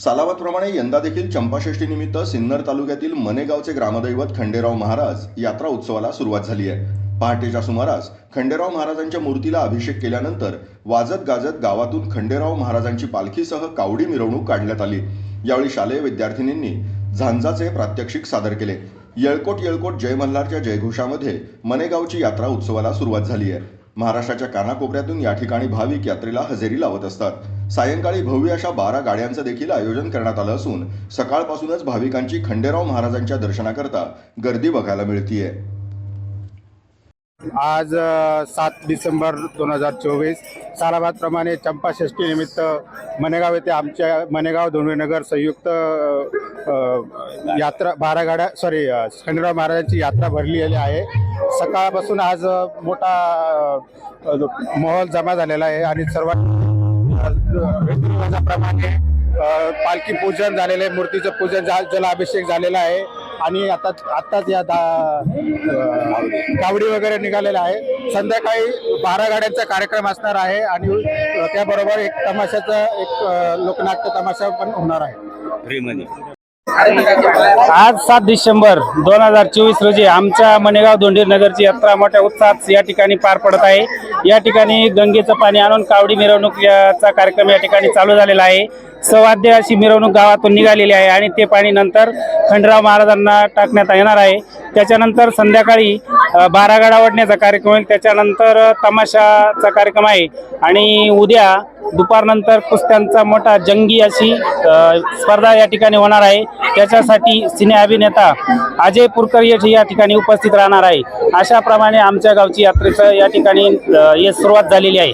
सालावतप्रमाणे यंदा देखील चंपाषष्ठीनिमित्त सिन्नर तालुक्यातील मनेगावचे ग्रामदैवत खंडेराव महाराज यात्रा उत्सवाला सुरुवात झाली आहे. पहाटेच्या सुमारास खंडेराव महाराजांच्या मूर्तीला अभिषेक केल्यानंतर वाजत गाजत गावातून खंडेराव महाराजांची पालखीसह कावडी मिरवणूक काढण्यात आली. यावेळी शालेय विद्यार्थिनींनी झांजाचे प्रात्यक्षिक सादर केले. येळकोट येळकोट जय मल्हारच्या जयघोषामध्ये मनेगावची यात्रा उत्सवाला सुरुवात झाली आहे. महाराष्ट्राच्या कानाकोपऱ्यातून या ठिकाणी भाविक यात्रेला हजेरी लावत असतात. सायंकाळी भव्य अशा बारा गाड्यांचं देखील आयोजन करण्यात आलं असून सकाळपासूनच भाविकांची खंडेराव महाराजांच्या दर्शनाकरता गर्दी बघायला मिळतीये. आज सात डिसेंबर दोन हजार चोवीस सालाबादप्रमाणे चंपाषष्टीनिमित्त मनेगाव येथे आमच्या मनेगाव धोंडवेनगर संयुक्त यात्रा बारा गाड्या सॉरी खंडेराव महाराजांची यात्रा भरलेली आहे. सकाळपासून आज मोठा अ, माहोल जमा झालेला आहे आणि सर्वात रीतिरिवाजाप्रमाणे पालखी पूजन झालेलं आहे मूर्तीचं पूजन झा जलाभिषेक झालेला आहे आणि आता आत्ताच या दा वगैरे निघालेला आहे. संध्याकाळी बारा गाड्यांचा कार्यक्रम असणार आहे आणि त्याबरोबर एक तमाशाचा एक लोकनाट्य तमाशा पण होणार आहे. आज सात डिसेंबर दोन हजार चोवीस रोजी आमच्या मनेगाव दोंडीर नगरची यात्रा मोठ्या उत्साहात या ठिकाणी पार पडत आहे. या ठिकाणी गंगेचं पाणी आणून कावडी मिरवणूक याचा कार्यक्रम या ठिकाणी चालू झालेला आहे. सवाद्य अशी मिरवणूक गावातून निघालेली आहे आणि ते पाणी नंतर खंडराव महाराजांना टाकण्यात येणार आहे. त्याच्यानंतर संध्याकाळी बारा गाडा कार्यक्रम होईल. त्याच्यानंतर तमाशाचा कार्यक्रम आहे. आणि उद्या दुपारनंतर कुस्त्यांचा मोठा जंगी अशी स्पर्धा या ठिकाणी होणार आहे. त्याच्यासाठी सिने अभिनेता अजय पुरकर यश या ठिकाणी उपस्थित राहणार आहे. अशाप्रमाणे आमच्या गावची यात्रेचं या ठिकाणी हे सुरुवात झालेली आहे.